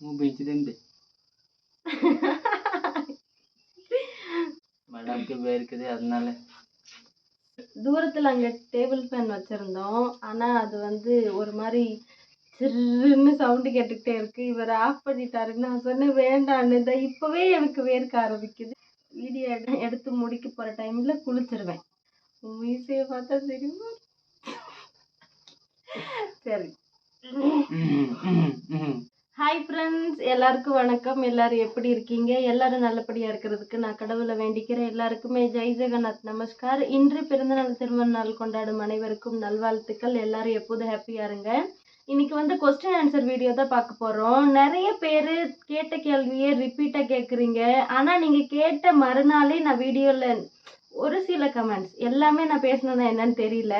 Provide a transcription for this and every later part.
చూపించదండి மேடம்க்கு இருக்குது அதனால. தூரத்தில் அங்கே டேபிள் ஃபேன் வச்சிருந்தோம். ஆனால் அது வந்து ஒரு மாதிரி சிறுன்னு சவுண்டு கேட்டுக்கிட்டே இருக்கு. இவர் ஆஃப் பண்ணிட்டாரு நான் சொன்னேன் வேண்டான்னு. தான் இப்போவே எனக்கு வேர்க்க ஆரம்பிக்குது. வீடியோ எடுத்து முடிக்க போகிற டைமில் குளிச்சிருவேன். மீசையை பார்த்தா தெரியுமா? சரி. ஹாய் ஃப்ரெண்ட்ஸ் எல்லாருக்கும் வணக்கம். எல்லாரும் எப்படி இருக்கீங்க? எல்லாரும் நல்லபடியாக இருக்கிறதுக்கு நான் கடவுளை வேண்டிக்கிறேன். எல்லாருக்குமே ஜெய் ஜெகநாத் நமஸ்கார். இன்று பிறந்தநாள் திருமண நாள் கொண்டாடும் அனைவருக்கும் நல்வாழ்த்துக்கள். எல்லாரும் எப்போதும் ஹாப்பியாக இருங்க. இன்னைக்கு வந்து கொஸ்டின் ஆன்சர் வீடியோ தான் பார்க்க போகிறோம் நிறைய பேர் கேட்ட கேள்வியே ரிப்பீட்டாக கேட்குறீங்க ஆனால் நீங்கள் கேட்ட மறுநாளே நான் வீடியோவில் ஒரு சில கமெண்ட்ஸ் எல்லாமே நான் பேசினதா என்னன்னு தெரியல.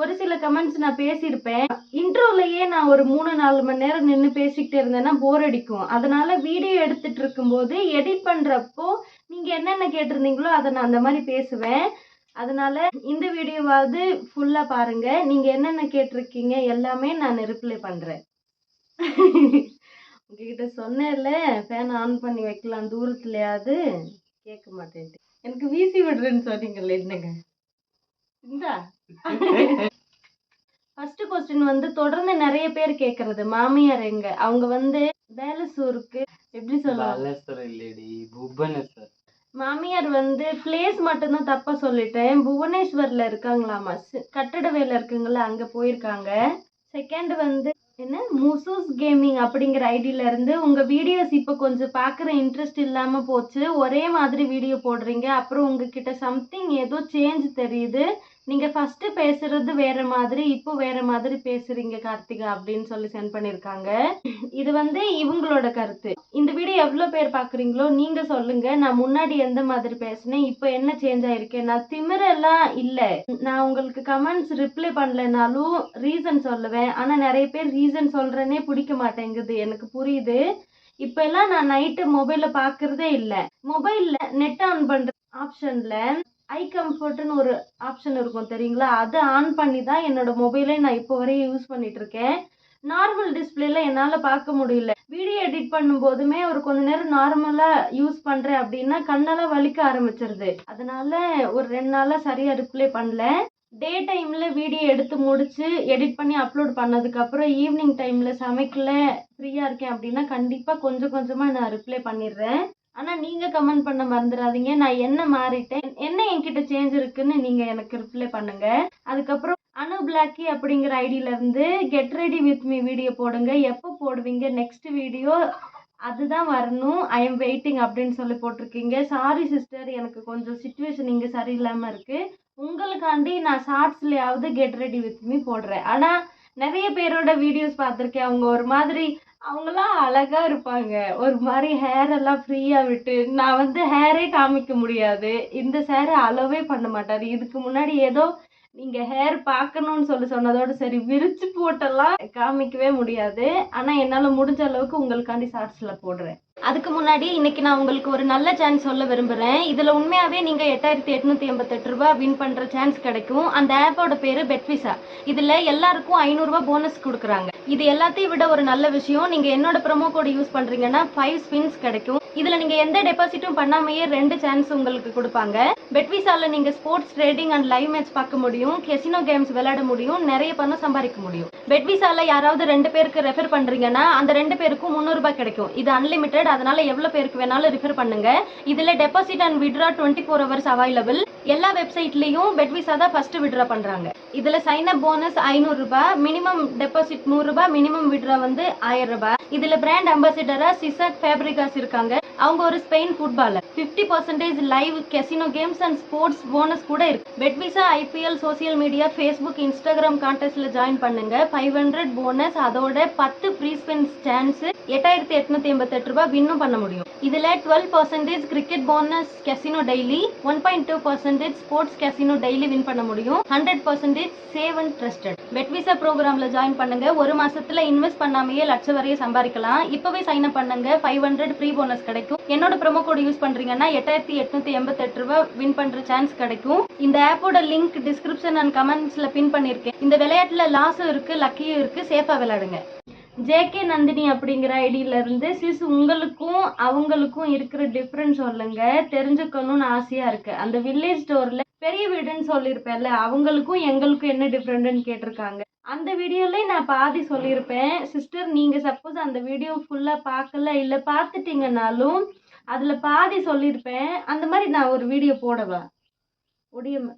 ஒரு சில கமெண்ட்ஸ் நான் பேசியிருப்பேன். இன்ட்ரோலையே நான் ஒரு மூணு நாலு மணி நேரம் நின்று பேசிக்கிட்டே இருந்தேன்னா போர் அடிக்கும். அதனால வீடியோ எடுத்துட்டு இருக்கும்போது எடிட் பண்ணுறப்போ நீங்கள் என்னென்ன கேட்டிருந்தீங்களோ அதை நான் அந்த மாதிரி பேசுவேன். அதனால இந்த வீடியோவாவது ஃபுல்லாக பாருங்க. நீங்கள் என்னென்ன கேட்டிருக்கீங்க எல்லாமே நான் ரிப்ளை பண்ணுறேன் உங்ககிட்ட சொன்னேன்ல ஃபேன் ஆன் பண்ணி வைக்கலாம் தூரத்துலையாவது. கேட்க மாட்டேன்ட்டு. வீசி விடுறேன்னு சொன்னீங்கல்ல என்னங்க? இந்தா. ஃபர்ஸ்ட் கொஸ்டின் வந்து தொடர்ந்து நிறைய பேர் கேக்குறது மாமியார் எங்க? அவங்க வந்து வேலசூருக்கு எப்படி சொல்லுவாங்க மாமியார் வந்து பிளேஸ் மட்டும்தான் தப்பா சொல்லிட்டேன். புவனேஸ்வர்ல இருக்காங்களாமா? கட்டட வேலை இருக்குங்களா அங்க போயிருக்காங்க. செகண்ட் வந்து என்ன? முசூஸ் கேமிங் அப்படிங்கிற ஐடியில இருந்து உங்க வீடியோஸ் இப்போ கொஞ்சம் பார்க்குற இன்ட்ரெஸ்ட் இல்லாம போச்சு. ஒரே மாதிரி வீடியோ போடுறீங்க. அப்புறம் உங்ககிட்ட சம்திங் ஏதோ சேஞ்ச் தெரியுது. நீங்க ஃபர்ஸ்ட் பேசுறது வேற மாதிரி இப்போ வேற மாதிரி பேசுறீங்க கார்த்திகா அப்படின்னு சொல்லி சென்ட் பண்ணிருக்காங்க. இது வந்து இவங்களோட கருத்து. இந்த வீடியோ எவ்வளவு பேர் பாக்குறீங்களோ நீங்க சொல்லுங்க. நான் முன்னாடி எந்த மாதிரி பேசினேன் இப்போ என்ன சேஞ்ச் ஆயிருக்கேன் நான் திமிரெல்லாம் இல்ல. நான் உங்களுக்கு கமெண்ட்ஸ் ரிப்ளை பண்ணலைனாலும் ரீசன் சொல்லுவேன். ஆனா நிறைய பேர் ரீசன் சொல்றேனே பிடிக்க மாட்டேங்குது. எனக்கு புரியுது. இப்ப எல்லாம் நான் நைட்டு மொபைலில் பாக்குறதே இல்ல. மொபைல்ல நெட் ஆன் பண்ற ஆப்ஷன்ல ஐ கம்ஃபர்ட்னு ஒரு ஆப்ஷன் இருக்கும் தெரியுங்களா? அதை ஆன் பண்ணி தான் என்னோட மொபைலை நான் இப்போ வரையும் யூஸ் பண்ணிட்டு இருக்கேன் நார்மல் டிஸ்பிளேல என்னால் பார்க்க முடியல. வீடியோ எடிட் பண்ணும்போதுமே ஒரு கொஞ்ச நேரம் நார்மலாக யூஸ் பண்ணுறேன் அப்படின்னா கண்ணெல்லாம் வலிக்க ஆரம்பிச்சிருது. அதனால ஒரு ரெண்டு நாளாக சரியாக ரிப்ளை பண்ணல. டே டைமில் வீடியோ எடுத்து முடித்து எடிட் பண்ணி அப்லோட் பண்ணதுக்கப்புறம் ஈவினிங் டைமில் சமைக்கல ஃப்ரீயாக இருக்கேன் அப்படின்னா கண்டிப்பாக கொஞ்சம் கொஞ்சமாக நான் ரிப்ளை பண்ணிடுறேன். ஆனால் நீங்கள் கமெண்ட் பண்ண மறந்துடாதீங்க நான் என்ன மாறிட்டேன்? என்ன என்கிட்ட சேஞ்ச் இருக்குன்னு நீங்கள் எனக்கு ரிப்ளை பண்ணுங்க. அதுக்கப்புறம் அனு பிளாக்கி அப்படிங்கிற ஐடியிலேருந்து get ready with me video போடுங்க. எப்போ போடுவீங்க? நெக்ஸ்ட் வீடியோ அதுதான் வரணும். ஐ எம் வெயிட்டிங் அப்படின்னு சொல்லி போட்டிருக்கீங்க. சாரி சிஸ்டர் எனக்கு கொஞ்சம் சுச்சுவேஷன் இங்கே சரியில்லாமல் இருக்குது உங்களுக்காண்டி நான் ஷார்ட்ஸ்லேயாவது கெட் ரெடி வித் மீ போடுறேன். ஆனால் நிறைய பேரோட வீடியோஸ் பார்த்துருக்கேன். அவங்க ஒரு மாதிரி அவங்களாம் அழகா இருப்பாங்க. ஒரு மாதிரி ஹேர் எல்லாம் ஃப்ரீயா விட்டு நான் வந்து ஹேரே காமிக்க முடியாது. இந்த சேரை அளவே பண்ண மாட்டாரு. இதுக்கு முன்னாடி ஏதோ நீங்க ஹேர் பார்க்கணும்னு சொல்லி சொன்னதோட சரி விரிச்சு போட்டெல்லாம் காமிக்கவே முடியாது. ஆனா என்னால முடிஞ்ச அளவுக்கு உங்களுக்காண்டி ஷார்ட்ஸ்ல போடுறேன். அதுக்கு முன்னாடி இன்னைக்கு நான் உங்களுக்கு ஒரு நல்ல சான்ஸ் சொல்ல விரும்புறேன். இதுல உண்மையாவே நீங்க எட்டாயிரத்தி எட்நூத்தி எண்பத்தெட்டு ரூபாய் வின் பண்ற சான்ஸ் கிடைக்கும். அந்த ஆப்போட பேரு பெட்விசா இதுல எல்லாருக்கும் ஐநூறு ரூபாய் போனஸ் கொடுக்குறாங்க. இது எல்லாத்தையும் விட ஒரு நல்ல விஷயம். நீங்க என்னோட ப்ரோமோ கோடு யூஸ் பண்றீங்கன்னா ஃபைவ் ஸ்பின்ஸ் கிடைக்கும். இதுல நீங்க எந்த டெபாசிட்டும் பண்ணாமையே ரெண்டு சான்ஸ் உங்களுக்கு கொடுப்பாங்க. பெட்விசால நீங்க sports trading and live match பார்க்க முடியும். கெசினோ கேம்ஸ் விளையாட முடியும். நிறைய பணம் சம்பாதிக்க முடியும். பெட்விசால யாராவது ரெண்டு பேருக்கு ரெஃபர் பண்றீங்கன்னா அந்த ரெண்டு பேருக்கும் முந்நூறுரூபா கிடைக்கும். இது அன்லிமிட்டெட் அதனால எவ்வளவு பேருக்கு வேணாலும் ரெஃபர் பண்ணுங்க. இதுல deposit and withdraw twenty four hours available எல்லா வெப்சைட்லயும் பெட்விசா தான் ஃபர்ஸ்ட் விட்ரா பண்றாங்க. இதுல சைன் அப் போனஸ் ஐநூறு ரூபாய் மினிமம் டெபாசிட் நூறு ரூபாய் மினிமம் விட்ரா வந்து ஆயிரம் ரூபாய். இதுல பிராண்ட் அம்பாசிடரா சிசக் ஃபேப்ரிகாஸ் இருக்காங்க. அவங்க ஒரு Spain footballer 50% percentage live casino games and sports bonus கூட இருக்கு. Betvisa IPL social media Facebook Instagram கான்டெஸ்ட்ல join பண்ணுங்க. ஃபைவ் ஹண்ட்ரட் போனஸ் அதோட பத்து ஃப்ரீ ஸ்பின்ஸ் சான்ஸ் எட்டாயிரத்தி எட்நூத்தி எண்பத்தெட்டு ரூபாய் வின்னும் பண்ண முடியும். இதுல twelve percentage cricket bonus casino daily one point two percentage sports casino daily win பண்ண முடியும். Hundred percentage safe and trusted Betvisa ப்ரோக்ராம்ல ஜாயின் பண்ணுங்க. ஒரு மாசத்துல இன்வெஸ்ட் பண்ணாமையே லட்சம் வரையும் சம்பாதிக்கலாம். இப்பவே சைன் அப் பண்ணுங்க. ஃபைவ் ஹண்ட்ரட் ஃப்ரீ போனஸ் கிடைக்கும். என்னோட ப்ரோமோ கோட் யூஸ் பண்றீங்கன்னா எட்டாயிரத்தி எட்நூத்தி எண்பத்தெட்டு ரூபாய் வின் பண்ற சான்ஸ் கிடைக்கும். இந்த ஆப்போட லிங்க் டிஸ்கிரிப்ஷன் அண்ட் கமெண்ட்ஸ்ல பின் பண்ணிருக்கேன். இந்த விளையாட்டுல லாஸும் இருக்கு லக்கியும் இருக்கு சேஃபா விளையாடுங்க. ஜேகே நந்தினி அப்படிங்கிற ஐடியில இருந்து சிஸ் உங்களுக்கும் அவங்களுக்கும் இருக்கிற டிஃப்ரென்ஸ் சொல்லுங்க. தெரிஞ்சுக்கணும்னு ஆசையா இருக்கு. அந்த வில்லேஜ் ஸ்டோர்ல பெரிய வீடுன்னு சொல்லியிருப்பேன்ல அவங்களுக்கும் எங்களுக்கும் என்ன டிஃப்ரெண்ட்னு கேட்டிருக்காங்க. அந்த வீடியோலேயே நான் பாதி சொல்லியிருப்பேன். சிஸ்டர் நீங்கள் சப்போஸ் அந்த வீடியோ ஃபுல்லாக பார்க்கல இல்லை பார்த்துட்டீங்கனாலும் அதில் பாதி சொல்லியிருப்பேன். அந்த மாதிரி நான் ஒரு வீடியோ போடவா? முடியுமா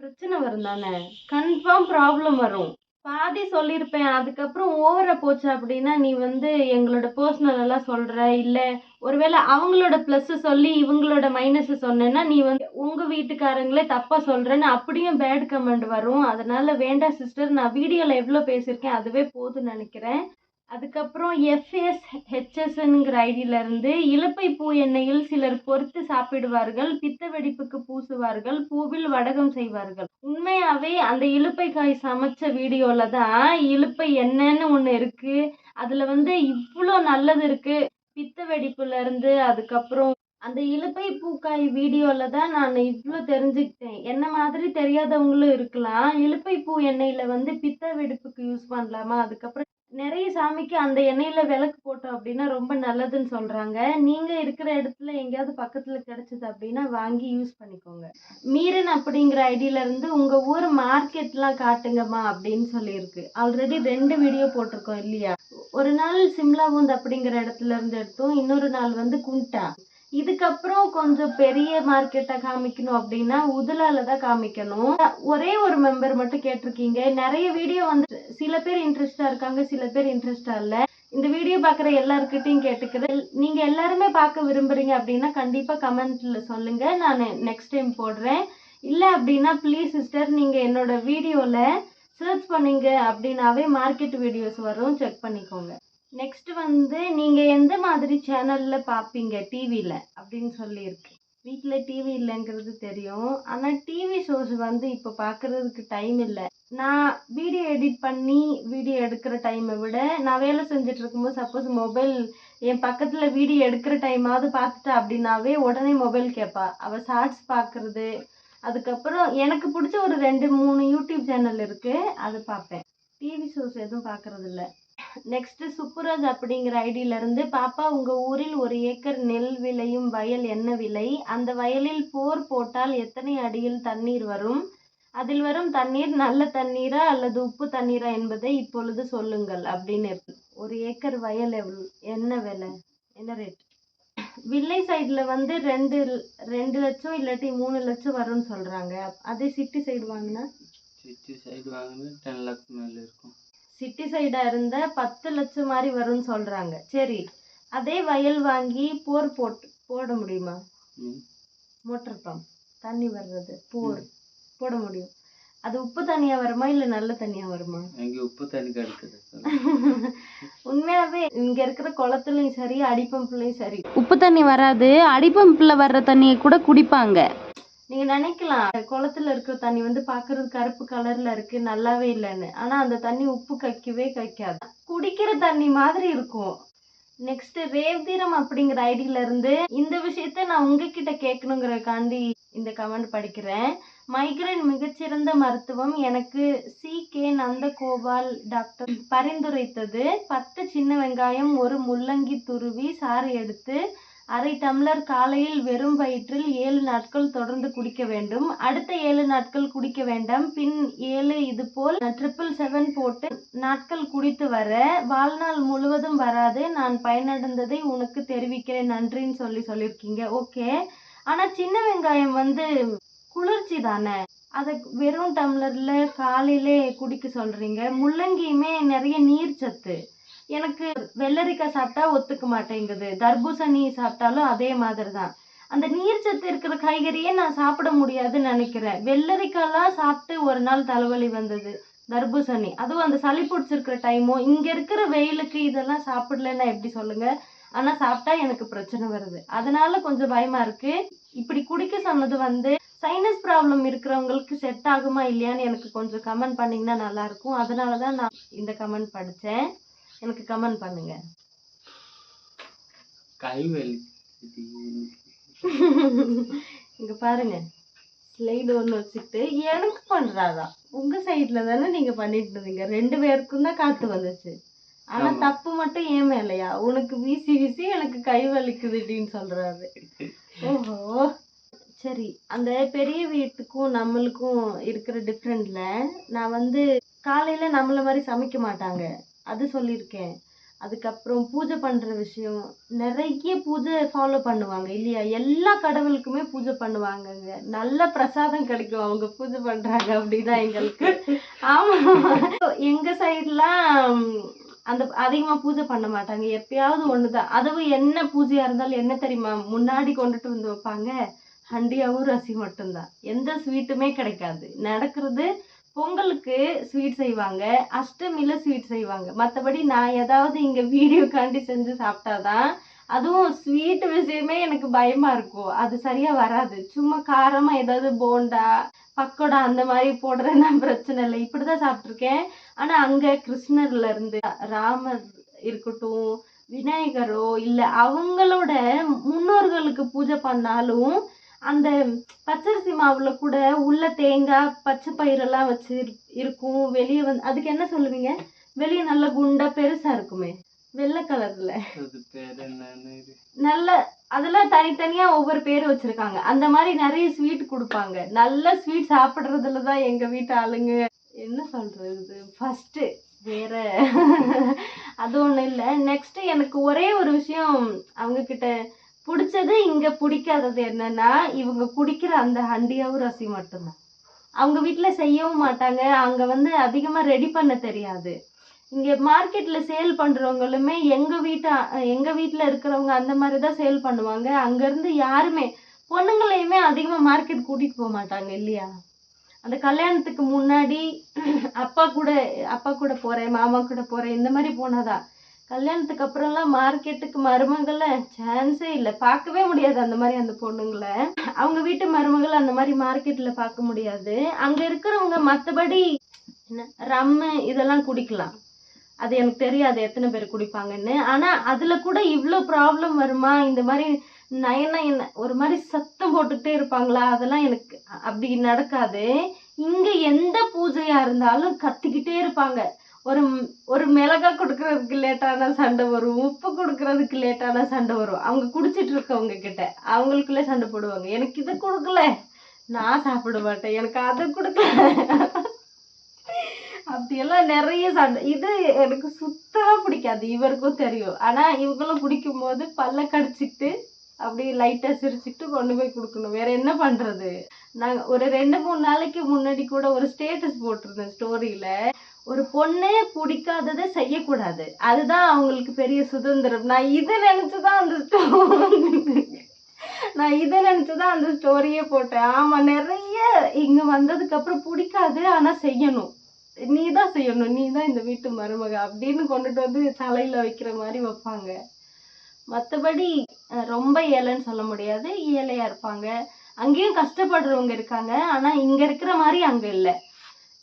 பிரச்சனை வரும் தானே கன்ஃபார்ம் ப்ராப்ளம் வரும். பாதி சொல்லியிருப்பேன் அதுக்கப்புறம் ஓவராக போச்சு அப்படின்னா நீ வந்து எங்களோட பர்சனல் எல்லாம் சொல்கிற இல்லை ஒருவேளை அவங்களோட ப்ளஸ்ஸு சொல்லி இவங்களோட மைனஸை சொன்னேன்னா நீ வந்து உங்கள் வீட்டுக்காரங்களே தப்பாக சொல்கிறேன்னு அப்படியும் பேட் கமெண்ட் வரும். அதனால வேண்டாம் சிஸ்டர் நான் வீடியோவில் எவ்வளோ பேசியிருக்கேன் அதுவே போதும்னு நினைக்கிறேன். அதுக்கப்புறம் எஃப்எஸ் ஹெச்எஸ்ங்கிற ஐடியிலிருந்து இருந்து இலுப்பை பூ எண்ணெயில் சிலர் பொறுத்து சாப்பிடுவார்கள் பித்த வெடிப்புக்கு பூசுவார்கள் பூவில் வடகம் செய்வார்கள். உண்மையாவே அந்த இலுப்பை காய் சமைச்ச வீடியோல தான் இலுப்பை எண்ணெய்னு ஒண்ணு இருக்கு. அதுல வந்து இவ்வளோ நல்லது இருக்கு. பித்த வெடிப்புல இருந்து அதுக்கப்புறம் அந்த இலுப்பை பூக்காய் வீடியோவில் தான் நான் இவ்வளோ தெரிஞ்சுக்கிட்டேன். என்ன மாதிரி தெரியாதவங்களும் இருக்கலாம். இலுப்பை பூ எண்ணெயில வந்து பித்த வெடிப்புக்கு யூஸ் பண்ணலாமா? அதுக்கப்புறம் நிறைய சாமிக்கு அந்த எண்ணெயில் விளக்கு போட்டோம் அப்படின்னா ரொம்ப நல்லதுன்னு சொல்றாங்க. நீங்க இருக்கிற இடத்துல எங்கேயாவது பக்கத்துல கிடைச்சது அப்படின்னா வாங்கி யூஸ் பண்ணிக்கோங்க. மீரன் அப்படிங்கிற ஐடியில இருந்து உங்க ஊர் மார்க்கெட்லாம் காட்டுங்கம்மா அப்படின்னு சொல்லியிருக்கு. ஆல்ரெடி ரெண்டு வீடியோ போட்டிருக்கோம் இல்லையா? ஒரு நாள் சிம்லா சிம்லாவுந்த் அப்படிங்கிற இடத்துல இருந்து எடுத்தோம். இன்னொரு நாள் வந்து குண்டா. இதுக்கப்புறம் கொஞ்சம் பெரிய மார்க்கெட்டை காமிக்கணும் அப்படின்னா உதலால தான் காமிக்கணும். ஒரே ஒரு மெம்பர் மட்டும் கேட்டிருக்கீங்க. நிறைய வீடியோ வந்து சில பேர் இன்ட்ரெஸ்டா இருக்காங்க சில பேர் இன்ட்ரெஸ்டா இல்ல. இந்த வீடியோ பார்க்குற எல்லாருக்கிட்டையும் கேட்டுக்கிறேன். நீங்க எல்லாருமே பார்க்க விரும்புறீங்க அப்படின்னா கண்டிப்பா கமெண்ட்ல சொல்லுங்க. நான் நெக்ஸ்ட் டைம் போடுறேன். இல்ல அப்படின்னா ப்ளீஸ் சிஸ்டர் நீங்க என்னோட வீடியோல சர்ச் பண்ணீங்க அப்படின்னாவே மார்க்கெட் வீடியோஸ் வரும். செக் பண்ணிக்கோங்க. நெக்ஸ்ட் வந்து நீங்க எந்த மாதிரி சேனல்ல பாப்பீங்க? டிவியில் அப்படின்னு சொல்லியிருக்கு. வீட்டில் டிவி இல்லைங்கிறது தெரியும். ஆனால் டிவி ஷோஸ் வந்து இப்போ பார்க்கறதுக்கு டைம் இல்லை. நான் வீடியோ எடிட் பண்ணி வீடியோ எடுக்கிற டைமை விட நான் வேலை செஞ்சுட்டு இருக்கும்போது சப்போஸ் மொபைல் என் பக்கத்தில் வீடியோ எடுக்கிற டைமாவது பார்த்துட்டா அப்படின்னாவே உடனே மொபைல் கேட்பா அவள் ஷார்ட்ஸ் பார்க்குறது அதுக்கப்புறம் எனக்கு பிடிச்ச ஒரு ரெண்டு மூணு யூடியூப் சேனல் இருக்குது அது பார்ப்பேன். டிவி ஷோஸ் எதுவும் பார்க்கறது நெக்ஸ்ட்டு நெக்ஸ்ட் சுப்புராஜ் அப்படிங்கிற ஐடியில இருந்து பாப்பா உங்க ஊரில் ஒரு ஏக்கர் நெல் விளையும் வயல் என்ன விலை? அந்த வயலில் போர் போட்டால் எத்தனை அடியில் தண்ணீர் வரும்? அதில் வரும் தண்ணீர் நல்ல தண்ணீரா அல்லது உப்பு தண்ணீரா என்பதை இப்பொழுது சொல்லுங்கள் அப்படின்னு ஒரு ஏக்கர் வயல் எவ்வளோ என்ன விலை? என்ன ரேட் வில்லை சைடுல வந்து ரெண்டு ரெண்டு லட்சம் இல்லாட்டி மூணு லட்சம் வரும்னு சொல்றாங்க. அதே சிட்டி சைடு வாங்கினா? சிட்டி சைடு வாங்கினா டென் லேக் மேலே இருக்கும். சிட்டி சைடா இருந்தா பத்து லட்சம் மாதிரி வரும்னு சொல்றாங்க. சரி அதே வயல் வாங்கி போர் போட்டு போட முடியுமா? மோட்டர் பம்ப் தண்ணி வர்றது போர் போட முடியும். அது உப்பு தண்ணியா வருமா இல்ல நல்ல தண்ணியா வருமா? அங்கே உப்பு தண்ணி கிடைக்குது உண்மையாவே இங்க இருக்கிற குளத்துலயும் சரி அடிப்பம்புலயும் சரி. உப்பு தண்ணி வராது அடிப்பம்புல வர்ற தண்ணியை கூட குடிப்பாங்க. நீங்க நினைக்கலாம் குளத்துல இருக்கிற தண்ணி வந்து பாக்குறது கருப்பு கலர்ல இருக்கு நல்லாவே இல்லைன்னு. ஆனா அந்த தண்ணி உப்பு கக்கவே கக்காது. குடிக்கிற தண்ணி மாதிரி இருக்கும். நெக்ஸ்ட் ரேவ்தீரம் அப்படிங்கிற ஐடியில இருந்து இந்த விஷயத்த நான் உங்ககிட்ட கேட்கணுங்கிறக்காண்டி இந்த கமெண்ட் படிக்கிறேன். மைக்ரைன் மிகச்சிறந்த மருத்துவம் எனக்கு சி. கே. நந்தகோபால் டாக்டர் பரிந்துரைத்தது. பத்து சின்ன வெங்காயம் ஒரு முள்ளங்கி துருவி சாறு எடுத்து அரை டம்ளர் காலையில் வெறும் வயிற்றில் ஏழு நாட்கள் தொடர்ந்து குடிக்க வேண்டும். அடுத்த ஏழு நாட்கள் குடிக்க வேண்டாம். பின் ஏழு இது போல் ட்ரிபிள் செவன் போட்டு நாட்கள் குடித்து வர வாழ்நாள் முழுவதும் வராது. நான் பயனடைந்ததை உனக்கு தெரிவிக்கிறேன். நன்றின்னு சொல்லி சொல்லியிருக்கீங்க. ஓகே. ஆனா சின்ன வெங்காயம் வந்து குளிர்ச்சி தானே? அதை வெறும் டம்ளர்ல காலையிலே குடிக்க சொல்றீங்க. முள்ளங்கியுமே நிறைய நீர் சத்து எனக்கு வெள்ளரிக்காய் சாப்பிட்டா ஒத்துக்க மாட்டேங்குது. தர்பூசணி சாப்பிட்டாலும் அதே மாதிரி தான் அந்த நீர் சத்து இருக்கிற காய்கறியே நான் சாப்பிட முடியாதுன்னு நினைக்கிறேன். வெள்ளரிக்காய்லாம் சாப்பிட்டு ஒரு நாள் தலைவலி வந்தது. தர்பூசணி. அதுவும் அந்த சளி பிடிச்சிருக்கிற டைமும் இங்க இருக்கிற வெயிலுக்கு இதெல்லாம் சாப்பிடலன்னா எப்படி சொல்லுங்க? ஆனா சாப்பிட்டா எனக்கு பிரச்சனை வருது. அதனால கொஞ்சம் பயமா இருக்கு. இப்படி குடிக்க சொன்னது வந்து சைனஸ் ப்ராப்ளம் இருக்கிறவங்களுக்கு செட் ஆகுமா இல்லையான்னு எனக்கு கொஞ்சம் கமெண்ட் பண்ணீங்கன்னா நல்லா இருக்கும். அதனால தான் நான் இந்த கமெண்ட் படித்தேன் எனக்கு கமெண்ட் பண்ணுங்க. கை இங்க பாருங்க. ஸ்லைடு ஒன்று வச்சுட்டு எனக்கு பண்றாரா உங்க சைட்ல தானே நீங்க பண்ணிட்டு இருந்தீங்க. ரெண்டு பேருக்கும் தான் காத்து வந்துச்சு. ஆனா. தப்பு மட்டும் ஏன் மேலையா? உனக்கு வீசி வீசி எனக்கு கை வலிக்குது அப்படின்னு சொல்றாரு. ஓஹோ. சரி அந்த பெரிய வீட்டுக்கும் நம்மளுக்கும் இருக்கிற டிஃப்ரெண்ட்ல நான் வந்து காலையில நம்மள மாதிரி சமைக்க மாட்டாங்க. அது சொல்லியிருக்கேன். அதுக்கப்புறம் பூஜை பண்ற விஷயம் நிறைய பூஜை ஃபாலோ பண்ணுவாங்க இல்லையா? எல்லா கடவுளுக்குமே பூஜை பண்ணுவாங்கங்க. நல்ல பிரசாதம் கிடைக்கும். அவங்க பூஜை பண்றாங்க அப்படின்னா எங்களுக்கு. ஆமா. எங்க சைட்லாம் அந்த அதிகமா பூஜை பண்ண மாட்டாங்க. எப்பயாவது ஒண்ணுதான். அதுவும் என்ன பூஜையா இருந்தாலும் என்ன தெரியுமா? முன்னாடி கொண்டுட்டு வந்து வைப்பாங்க. ஹண்டியாவும் ரசி மட்டும்தான். எந்த ஸ்வீட்டுமே கிடைக்காது. நடக்கிறது பொங்கலுக்கு ஸ்வீட் செய்வாங்க அஷ்டமியில் ஸ்வீட் செய்வாங்க. மற்றபடி நான் ஏதாவது இங்கே வீடியோக்காண்டி செஞ்சு சாப்பிட்டாதான் அதுவும் ஸ்வீட் விஷயமே எனக்கு பயமாக இருக்கும். அது சரியாக வராது. சும்மா காரமாக ஏதாவது போண்டா பக்கோடா அந்த மாதிரி போடுறதுனா பிரச்சனை இல்லை. இப்படி தான் சாப்பிட்ருக்கேன் ஆனால் அங்கே கிருஷ்ணர்லேருந்து ராமர் இருக்கட்டும் விநாயகரோ இல்லை அவங்களோட முன்னோர்களுக்கு பூஜை பண்ணாலும் அந்த பச்சரிசி மாவுல கூட உள்ள தேங்காய் பச்சை பயிரெல்லாம் வச்சு இரு- இருக்கும். வெளியே வந்து அதுக்கு என்ன சொல்லுவீங்க? வெளியே நல்ல குண்டா பெருசா இருக்குமே. வெள்ளை கலர்ல. நல்ல அதெல்லாம் தனித்தனியா ஒவ்வொரு பேர் வச்சிருக்காங்க. அந்த மாதிரி நிறைய ஸ்வீட் கொடுப்பாங்க. நல்ல ஸ்வீட் சாப்பிடுறதுல தான் எங்க வீட்டு ஆளுங்க என்ன சொல்றது? ஃபர்ஸ்ட் வேற. அது ஒண்ணும் இல்ல. நெக்ஸ்ட் எனக்கு ஒரே ஒரு விஷயம் அவங்க கிட்ட பிடிச்சது இங்க பிடிக்காதது என்னன்னா இவங்க குடிக்கிற அந்த ஹண்டியாவும் ரசி மட்டும்தான். அவங்க வீட்டில் செய்யவும் மாட்டாங்க. அங்க வந்து அதிகமா ரெடி பண்ண தெரியாது. இங்க மார்க்கெட்ல சேல் பண்றவங்களுமே எங்க வீட்டு எங்க வீட்டில் இருக்கிறவங்க அந்த மாதிரி தான் சேல் பண்ணுவாங்க. அங்க இருந்து யாருமே பொண்ணுங்களையுமே அதிகமா மார்க்கெட் கூட்டிட்டு போக மாட்டாங்க இல்லையா? அந்த கல்யாணத்துக்கு முன்னாடி அப்பா கூட அப்பா கூட போறேன் மாமா கூட போறேன் இந்த மாதிரி போனாதான் கல்யாணத்துக்கு அப்புறம்லாம் மார்க்கெட்டுக்கு மருமகளை சான்ஸே இல்லை. பார்க்கவே முடியாது அந்த மாதிரி அந்த பொண்ணுங்களை. அவங்க வீட்டு மருமகள் அந்த மாதிரி மார்க்கெட்டில் பார்க்க முடியாது. அங்கே இருக்கிறவங்க மற்றபடி என்ன ரம்மு இதெல்லாம் குடிக்கலாம். அது எனக்கு தெரியாது எத்தனை பேர் குடிப்பாங்கன்னு. ஆனால் அதில் கூட இவ்வளோ ப்ராப்ளம் வருமா? இந்த மாதிரி நயன என்ன ஒரு மாதிரி சத்தம் போட்டுக்கிட்டே இருப்பாங்களா? அதெல்லாம் எனக்கு அப்படி நடக்காது. இங்கே எந்த பூஜையாக இருந்தாலும் கத்திக்கிட்டே இருப்பாங்க. ஒரு ஒரு மிளகா கொடுக்கறதுக்கு லேட்டான சண்டை வரும் உப்பு கொடுக்கறதுக்கு லேட்டான சண்டை வரும். அவங்க குடிச்சிட்டு இருக்கவங்க கிட்ட அவங்களுக்குள்ளே சண்டை போடுவாங்க. எனக்கு இதை கொடுக்கல. நான் சாப்பிட மாட்டேன். எனக்கு அதை கொடுக்கல. அப்படியெல்லாம் நிறைய சண்டை. இது எனக்கு சுத்தமாக பிடிக்காது. இவருக்கும் தெரியும். ஆனால் இவங்களும் குடிக்கும்போது பல்ல கடிச்சிட்டு அப்படியே லைட்டாக சிரிச்சுட்டு கொண்டு போய் கொடுக்கணும். வேற என்ன பண்றது? நாங்கள் ஒரு ரெண்டு மூணு நாளைக்கு முன்னாடி கூட ஒரு ஸ்டேட்டஸ் போட்டிருந்தேன் ஸ்டோரியில் ஒரு பொண்ணே பிடிக்காததை செய்யக்கூடாது. அதுதான் அவங்களுக்கு பெரிய சுதந்திரம். நான் இதை நினைச்சுதான் அந்த ஸ்டோரி நான் இதை நினைச்சுதான் அந்த ஸ்டோரியே போட்டேன். ஆமா நிறைய இங்க வந்ததுக்கு அப்புறம் பிடிக்காது ஆனா செய்யணும். நீ தான் செய்யணும். நீ தான் இந்த வீட்டு மருமக அப்படின்னு கொண்டுட்டு வந்து தலையில வைக்கிற மாதிரி வைப்பாங்க. மற்றபடி ரொம்ப ஏழைன்னு சொல்ல முடியாது. ஏழையா இருப்பாங்க. அங்கேயும் கஷ்டப்படுறவங்க இருக்காங்க. ஆனா இங்க இருக்கிற மாதிரி அங்க இல்லை.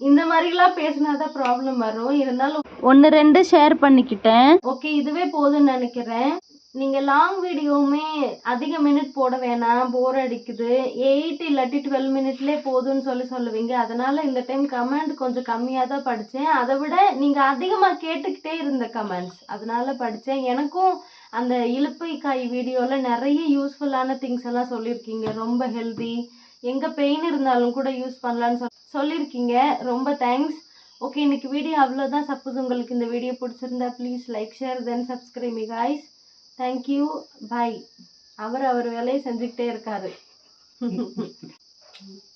இந்த மாதிரிலாம் பேசினாதான் ப்ராப்ளம் வரும். இருந்தாலும் ஒன்று ரெண்டு ஷேர் பண்ணிக்கிட்டேன். ஓகே இதுவே போதும்னு நினைக்கிறேன். நீங்க லாங் வீடியோவுமே அதிக மினிட் போட வேணாம். போர் அடிக்குது. எயிட் இல்லாட்டி டுவெல் மினிட்லேயே போதும்னு சொல்லி சொல்லுவீங்க. அதனால இந்த டைம் கமெண்ட் கொஞ்சம் கம்மியாக தான் படித்தேன் அதை விட நீங்கள் அதிகமாக கேட்டுக்கிட்டே இருந்த கமெண்ட்ஸ் அதனால படித்தேன் எனக்கும் அந்த இலுப்பை காய் வீடியோவில் நிறைய யூஸ்ஃபுல்லான திங்ஸ் எல்லாம் சொல்லியிருக்கீங்க. ரொம்ப ஹெல்தி எங்கே பெயின் இருந்தாலும் கூட யூஸ் பண்ணலான்னு சொல் சொல்லியிருக்கீங்க ரொம்ப தேங்க்ஸ் ஓகே இன்னைக்கு வீடியோ அவ்வளோதான் சப்போஸ் உங்களுக்கு இந்த வீடியோ பிடிச்சிருந்தா please like share then subscribe me guys thank you bye அவர் அவர் வேலையை செஞ்சுக்கிட்டே இருக்காரு.